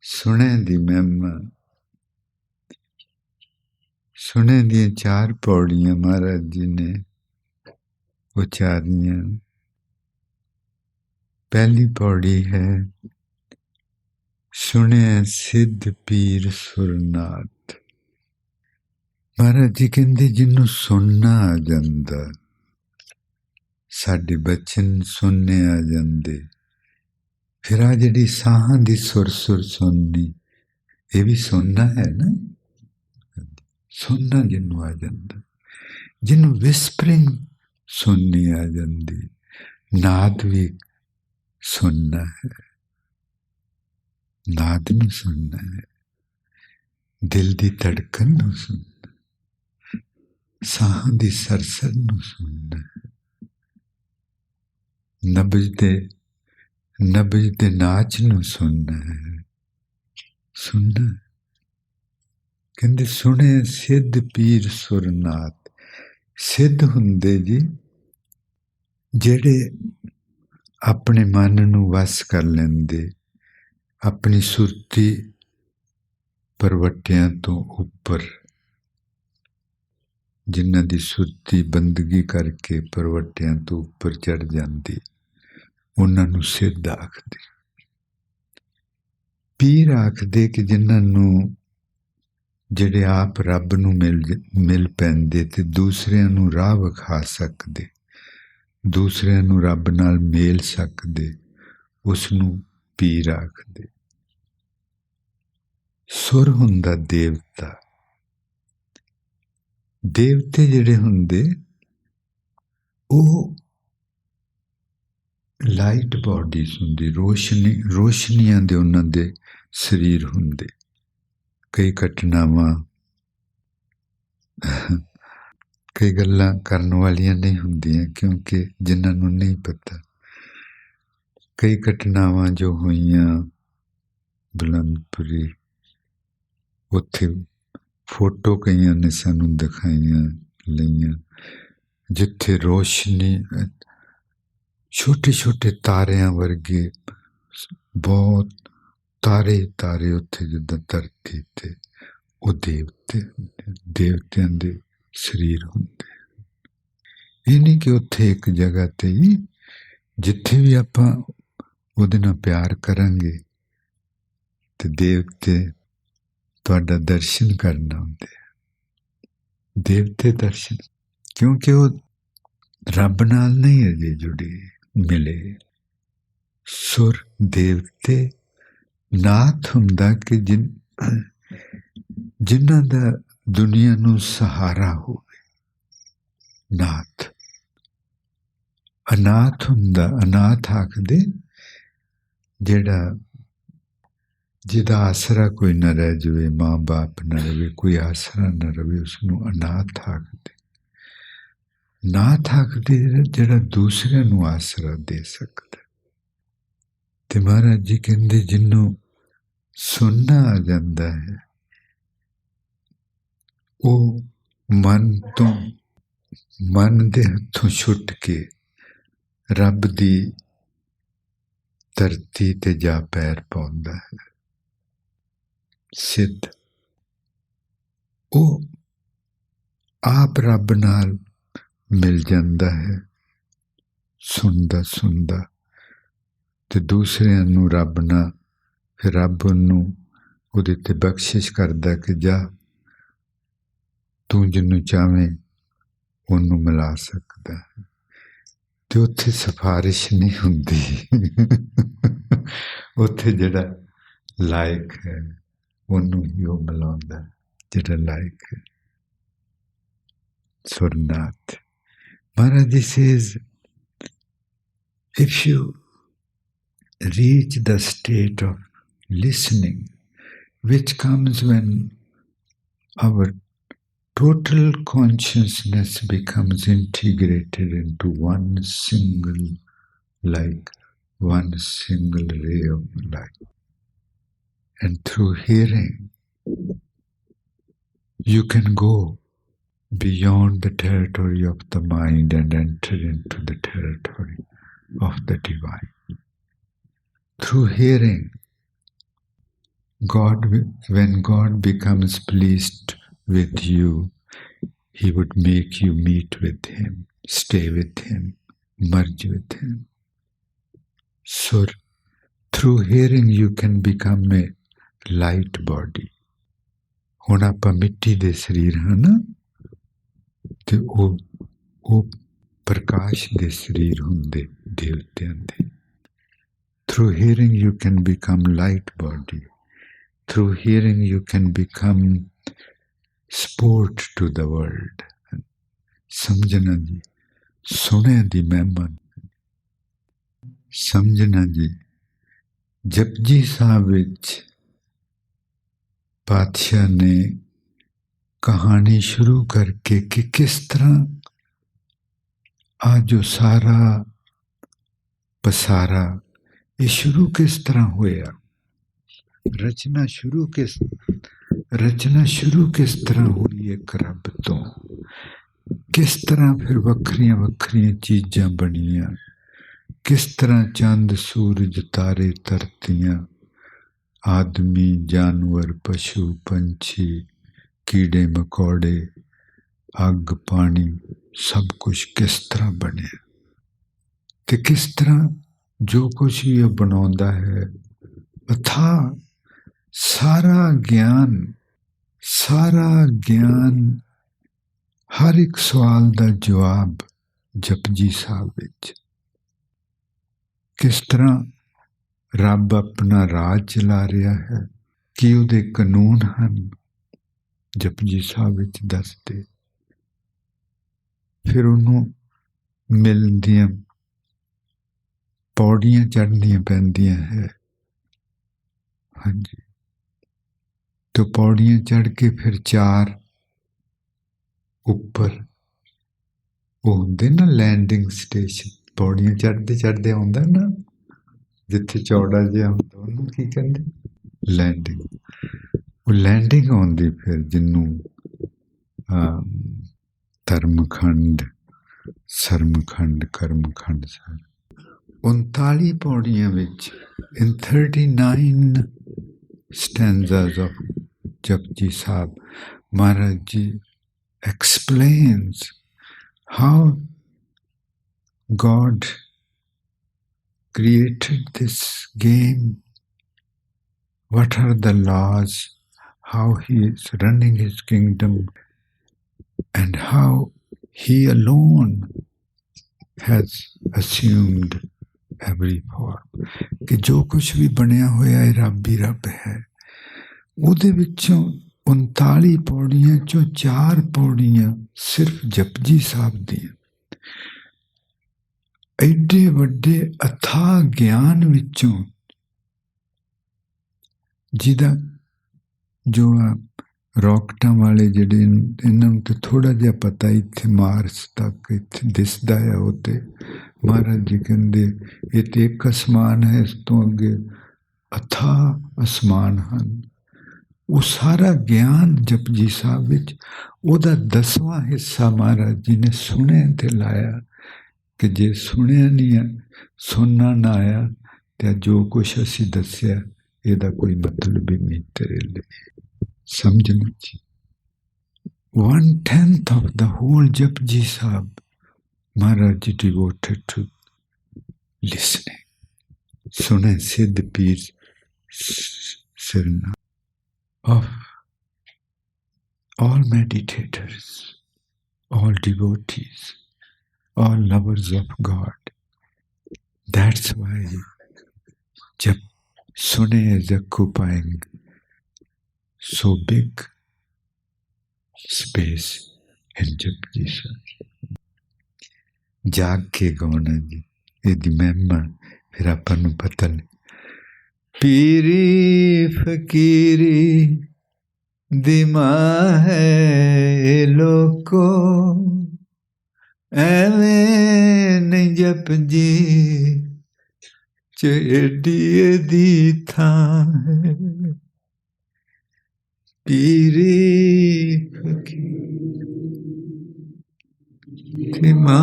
ਸੁਣੇ ਦੀ ਮਹਿਮਾ। ਸੁਣੇ ਦੀਆਂ ਚਾਰ ਪੌੜੀਆਂ ਮਹਾਰਾਜ ਜੀ ਨੇ ਉਚਾਰੀਆਂ। ਪਹਿਲੀ ਪੌੜੀ ਹੈ, ਸੁਣਿਆ ਸਿੱਧ ਪੀਰ ਸੁਰਨਾਥ। ਮਹਾਰਾਜ ਜੀ ਕਹਿੰਦੇ, ਜਿਹਨੂੰ ਸੁਣਨਾ ਆ ਜਾਂਦਾ, ਸਾਡੇ ਬਚਨ ਸੁਣਨੇ ਆ ਜਾਂਦੇ। ਫਿਰ ਆ ਜਿਹੜੀ ਸਾਹਾਂ ਦੀ ਸੁਰ ਸੁਰ ਸੁਣਨੀ, ਇਹ ਵੀ ਸੁਣਨਾ ਹੈ ਨਾ? ਸੁਣਨਾ ਜਿਹਨੂੰ ਆ ਜਾਂਦਾ। ਜਿਹਨੂੰ ਵਿਸਪਰਿੰਗ ਸੁਣਨੀ ਆ ਜਾਂਦੀ, ਨਾਦ ਵੀ ਸੁਣਨਾ ਹੈ। ਨਾਦ ਨੂੰ ਸੁਣਨਾ ਹੈ। ਦਿਲ ਦੀ ਧੜਕਣ ਨੂੰ ਸੁਣਨਾ ਸਾਹਾਂ ਦੀ ਸਰਸਰ ਨੂੰ ਸੁਣਨਾ ਨਬਜ ਦੇ ਨਬਜ ਦੇ ਨਾਚ ਨੂੰ ਸੁਣਨਾ ਹੈ। ਸੁਣਨਾ ਕਹਿੰਦੇ ਸੁਣੇ ਸਿੱਧ ਪੀਰ ਸੁਰਨਾਥ। ਸਿੱਧ ਹੁੰਦੇ ਜੀ, ਜਿਹੜੇ ਆਪਣੇ ਮਨ ਨੂੰ ਵਸ ਕਰ ਲੈਂਦੇ। ਆਪਣੀ ਸੁਰਤੀ ਪਰਵਟਿਆਂ ਤੋਂ ਉੱਪਰ। ਜਿਨ੍ਹਾਂ ਦੀ ਸੁਰਤੀ ਬੰਦਗੀ ਕਰਕੇ ਪਰਵਟਿਆਂ ਤੋਂ ਉੱਪਰ ਚੜ ਜਾਂਦੀ। ਉਹਨਾਂ ਨੂੰ ਸਿੱਧ ਆਖਦੇ। ਪੀਰ ਆਖਦੇ ਕਿ ਜਿਨ੍ਹਾਂ ਨੂੰ ਜਿਹੜੇ ਆਪ ਰੱਬ ਨੂੰ ਮਿਲ ਮਿਲ ਪੈਂਦੇ ਤੇ ਦੂਸਰਿਆਂ ਨੂੰ ਰਾਹ ਵਿਖਾ ਸਕਦੇ, ਦੂਸਰਿਆਂ ਨੂੰ ਰੱਬ ਨਾਲ ਮੇਲ ਸਕਦੇ, ਉਸ ਨੂੰ ਪੀਰ ਆਖਦੇ। ਸੁਰ ਹੁੰਦਾ ਦੇਵਤਾ। ਦੇਵਤੇ ਜਿਹੜੇ ਹੁੰਦੇ, ਉਹ ਲਾਈਟ ਬਾਡੀਜ਼ ਹੁੰਦੀ, ਰੋਸ਼ਨੀ, ਰੋਸ਼ਨੀਆਂ ਦੇ ਉਹਨਾਂ ਦੇ ਸਰੀਰ ਹੁੰਦੇ। ਕਈ ਘਟਨਾਵਾਂ, ਕਈ ਗੱਲਾਂ ਕਰਨ ਵਾਲੀਆਂ ਨਹੀਂ ਹੁੰਦੀਆਂ ਕਿਉਂਕਿ ਜਿਨ੍ਹਾਂ ਨੂੰ ਨਹੀਂ ਪਤਾ। ਕਈ ਘਟਨਾਵਾਂ ਜੋ ਹੋਈਆਂ, ਬੁਲੰਦਪੁਰੀ, ਉੱਥੇ ਫੋਟੋ ਕਈਆਂ ਨੇ ਸਾਨੂੰ ਦਿਖਾਈਆਂ, ਲਈਆਂ, ਜਿੱਥੇ ਰੋਸ਼ਨੀ ਛੋਟੇ ਛੋਟੇ ਤਾਰਿਆਂ ਵਰਗੇ, ਬਹੁਤ ਤਾਰੇ ਤਾਰੇ ਉੱਥੇ ਜਿੱਦਾਂ ਧਰਤੀ ਤੇ ਉਹ ਦੇਵਤੇ ਦੇਵਤਿਆਂ ਦੇ ਸਰੀਰ ਹੁੰਦੇ ਇਹ ਨਹੀਂ ਕਿ ਉੱਥੇ ਇੱਕ ਜਗ੍ਹਾ ਤੇ ਹੀ ਜਿੱਥੇ ਵੀ ਆਪਾਂ ਉਹਦੇ ਨਾਲ ਪਿਆਰ ਕਰਾਂਗੇ ਤੇ ਦੇਵਤੇ ਤੁਹਾਡਾ ਦਰਸ਼ਨ ਕਰਨ ਆਉਂਦੇ ਦੇਵਤੇ ਦਰਸ਼ਨ, ਕਿਉਂਕਿ ਉਹ ਰੱਬ ਨਾਲ ਨਹੀਂ ਅਜੇ ਜੁੜੇ। ਮਿਲੇ। ਸੁਰ ਦੇਵਤੇ ਨਾਥ ਹੁੰਦਾ ਕਿ ਜਿਨ, ਜਿਨ੍ਹਾਂ ਦਾ ਦੁਨੀਆ ਨੂੰ ਸਹਾਰਾ ਹੋਵੇ। ਨਾਥ। ਅਨਾਥ ਹੁੰਦਾ, ਅਨਾਥ ਆਖਦੇ, ਜਿਹੜਾ, ਜਿਹਦਾ ਆਸਰਾ ਕੋਈ ਨਾ ਰਹਿ ਜਾਵੇ, ਮਾਂ-ਬਾਪ ਨਾ ਰਵੇ, ਕੋਈ ਆਸਰਾ ਨਾ ਰਵੇ ਉਸ ਨੂੰ ਅਨਾਥ ਆਖਦੇ। ਨਾ ਆਖਦੇ ਜਿਹੜਾ ਦੂਸਰਿਆਂ ਨੂੰ ਆਸਰਾ ਦੇ ਸਕਦਾ। ਤੇ ਮਹਾਰਾਜ ਜੀ ਕਹਿੰਦੇ ਜਿੰਨੂੰ ਸੁਣਨਾ ਆ ਜਾਂਦਾ ਹੈ, ਉਹ ਮਨ ਤੋਂ ਮਨ ਦੇ ਹੱਥੋਂ ਛੁੱਟ ਕੇ ਰੱਬ ਦੀ ਧਰਤੀ ਤੇ ਜਾ ਪੈਰ ਪਾਉਂਦਾ ਹੈ। ਸਿੱਧ। ਉਹ ਆਪ ਰੱਬ ਨਾਲ ਮਿਲ ਜਾਂਦਾ ਹੈ। ਸੁਣਦਾ ਸੁਣਦਾ। ਤੇ ਦੂਸਰਿਆਂ ਨੂੰ ਰੱਬ ਨਾਲ ਫਿਰ ਰੱਬ ਨੂੰ ਉਹਦੇ ਤੇ ਬਖਸ਼ਿਸ਼ ਕਰਦਾ ਕਿ ਜਾ, ਤੂੰ ਜਿਹਨੂੰ ਚਾਵੇਂ ਉਹਨੂੰ ਮਿਲਾ ਸਕਦਾ ਹੈ। ਤੇ ਉੱਥੇ ਸਿਫਾਰਿਸ਼ ਨਹੀਂ ਹੁੰਦੀ। ਉੱਥੇ ਜਿਹੜਾ ਲਾਇਕ ਹੈ, ਉਹਨੂੰ ਹੀ ਉਹ ਮਿਲਾਉਂਦਾ ਜਿਹੜਾ ਲਾਇਕ ਹੈ। ਸੁਰਨਾਥ। Maharaj says, if you reach the state of listening, which comes when our total consciousness becomes integrated into one single like one single ray of light. And through hearing, you can go beyond the territory of the mind and enter into the territory of the divine. Through hearing, God, when God becomes pleased with you, He would make you meet with Him, stay with Him, merge with Him. So, through hearing, you can become a light body. ਹੁਣ ਆਪਾਂ ਮਿੱਟੀ ਦੇ ਸਰੀਰ ਹਨ ਤੇ ਉਹ ਉਹ ਪ੍ਰਕਾਸ਼ ਦੇ ਸਰੀਰ ਹੁੰਦੇ ਦੇਵਤਿਆਂ ਦੇ through hearing you can become light body through hearing you can become sport to the world ਸਮਝਣਾ ਜੀ ਸੁਣਿਆ ਦੀ ਮਹਿਮਾ ਸਮਝਣਾ ਜੀ ਜਪਜੀ ਸਾਹਿਬ ਵਿੱਚ ਪਾਤਸ਼ਾਹ ਨੇ ਕਹਾਣੀ ਸ਼ੁਰੂ ਕਰਕੇ ਕਿ ਕਿਸ ਤਰ੍ਹਾਂ ਆ ਜੋ ਸਾਰਾ ਪਸਾਰਾ ਇਹ ਸ਼ੁਰੂ ਕਿਸ ਤਰ੍ਹਾਂ ਹੋਇਆ ਰਚਨਾ ਸ਼ੁਰੂ ਕਿਸ ਰਚਨਾ ਸ਼ੁਰੂ ਕਿਸ ਤਰ੍ਹਾਂ ਹੋਈ ਇੱਕ ਰੱਬ ਤੋਂ ਕਿਸ ਤਰ੍ਹਾਂ ਫਿਰ ਵੱਖਰੀਆਂ ਵੱਖਰੀਆਂ ਚੀਜ਼ਾਂ ਬਣੀਆਂ ਕਿਸ ਤਰ੍ਹਾਂ ਚੰਦ ਸੂਰਜ ਤਾਰੇ ਧਰਤੀਆਂ ਆਦਮੀ ਜਾਨਵਰ ਪਸ਼ੂ ਪੰਛੀ ਕੀੜੇ ਮਕੌੜੇ, ਅੱਗ, ਪਾਣੀ, ਸਭ ਕੁਝ ਕਿਸ ਤਰ੍ਹਾਂ ਬਣਿਆ? ਤੇ ਕਿਸ ਤਰ੍ਹਾਂ ਜੋ ਕੁਝ ਵੀ ਉਹ ਬਣਾਉਂਦਾ ਹੈ, ਅਥਾ ਸਾਰਾ ਗਿਆਨ ਸਾਰਾ ਗਿਆਨ ਹਰ ਇੱਕ ਸਵਾਲ ਦਾ ਜਵਾਬ ਜਪਜੀ ਸਾਹਿਬ ਵਿੱਚ। ਕਿਸ ਤਰ੍ਹਾਂ ਰੱਬ ਆਪਣਾ ਰਾਜ ਚਲਾ ਰਿਹਾ ਹੈ, ਕੀ ਉਹਦੇ ਕਾਨੂੰਨ ਹਨ? ਜਪਜੀ ਸਾਹਿਬ ਵਿੱਚ ਦੱਸਦੇ ਫਿਰ ਉਹਨੂੰ ਮਿਲਦੀਆਂ ਪੌੜੀਆਂ ਚੜ੍ਹਨੀਆਂ ਪੈਂਦੀਆਂ ਹੈ। ਹਾਂਜੀ। ਤੋਂ ਪੌੜੀਆਂ ਚੜ੍ਹ ਕੇ ਫਿਰ ਚਾਰ ਉੱਪਰ ਉਹ ਹੁੰਦੇ ਨਾ ਲੈਂਡਿੰਗ ਸਟੇਸ਼ਨ ਪੌੜੀਆਂ ਚੜ੍ਹਦੇ ਚੜ੍ਹਦੇ ਆਉਂਦਾ ਨਾ, ਜਿੱਥੇ ਚੌੜਾ ਜਿਹਾ ਹੁੰਦਾ, ਉਹਨੂੰ ਕੀ ਕਹਿੰਦੇ? ਲੈਂਡਿੰਗ ਉਹ ਲੈਂਡਿੰਗ ਆਉਂਦੀ ਫਿਰ ਜਿਹਨੂੰ ਧਰਮਖੰਡ ਸਰਮਖੰਡ ਕਰਮਖੰਡ ਸਰ 39 ਪੌੜੀਆਂ ਵਿੱਚ in 39 stanzas of Japji Sahib, Maharaj Ji explains how God created this game, what are the laws, how he is running his kingdom, and how he alone has assumed every form ਕਿ ਜੋ ਕੁਝ ਵੀ ਬਣਿਆ ਹੋਇਆ ਹੈ ਰੱਬ ਹੀ ਰੱਬ ਹੈ। ਉਹਦੇ ਵਿੱਚੋਂ 39 ਪੌੜੀਆਂ ਚੋਂ ਚਾਰ ਪੌੜੀਆਂ ਸਿਰਫ ਜਪਜੀ ਸਾਹਿਬ ਦੀਆਂ। ਐਡੇ ਵੱਡੇ ਅਥਾ ਗਿਆਨ ਵਿੱਚੋਂ ਜਿਹਦਾ ਜੋ ਆ ਰੌਕਟਾਂ ਵਾਲੇ ਜਿਹੜੇ ਇਹਨਾਂ ਨੂੰ ਤੇ ਥੋੜਾ ਜਿਹਾ ਪਤਾ ਇੱਥੇ ਮਾਰਸ ਤੱਕ ਇੱਥੇ ਦਿਸਦਾ ਹੈ ਉਹ ਤੇ। ਮਹਾਰਾਜ ਜੀ ਕਹਿੰਦੇ, ਇਹ ਤੇ ਇੱਕ ਅਸਮਾਨ ਹੈ, ਇਸ ਤੋਂ ਅੱਗੇ ਅਥਾ ਅਸਮਾਨ ਹਨ। ਉਹ ਸਾਰਾ ਗਿਆਨ ਜਪਜੀ ਸਾਹਿਬ ਵਿੱਚ, ਉਹਦਾ ਦਸਵਾਂ ਹਿੱਸਾ ਮਹਾਰਾਜ ਜੀ ਨੇ ਸੁਣਿਆ ਤੇ ਲਾਇਆ ਕਿ ਜੇ ਸੁਣਿਆ ਨਹੀਂ ਸੁਣਨਾ ਨਾ ਆਇਆ, ਤੇ ਜੋ ਕੁਛ ਅਸੀਂ ਦੱਸਿਆ। ਇਹਦਾ ਕੋਈ ਮਤਲਬ ਹੀ ਨਹੀਂ ਤੇਰੇ ਲਈ ਸਮਝਣਾ ਜੀ one tenth of the whole Japji Sahib Maharaj devoted to listening. Sune Siddh Peer Sirna of all meditators, all devotees, all lovers of God. That's why Jap Sune is occupying so big space in Japji Sahib. ਜਾਗ ਕੇ ਗਾਉਣਾ ਜੀ, ਇਹਦੀ ਮਹਿਮਾ ਫਿਰ ਆਪਾਂ ਨੂੰ ਪਤਾ ਨਹੀਂ ਪੀਰੀ, ਫਕੀਰੀ ਦਿਮਾ ਹੈ ਲੋਕੋ। ਐਵੇਂ ਨਹੀਂ ਜਪ ਜੀ ਦੀ ਥਾਂ ਹੈ ਪੀਰੀ ਫਕੀਰੀ ਦਿਮਾ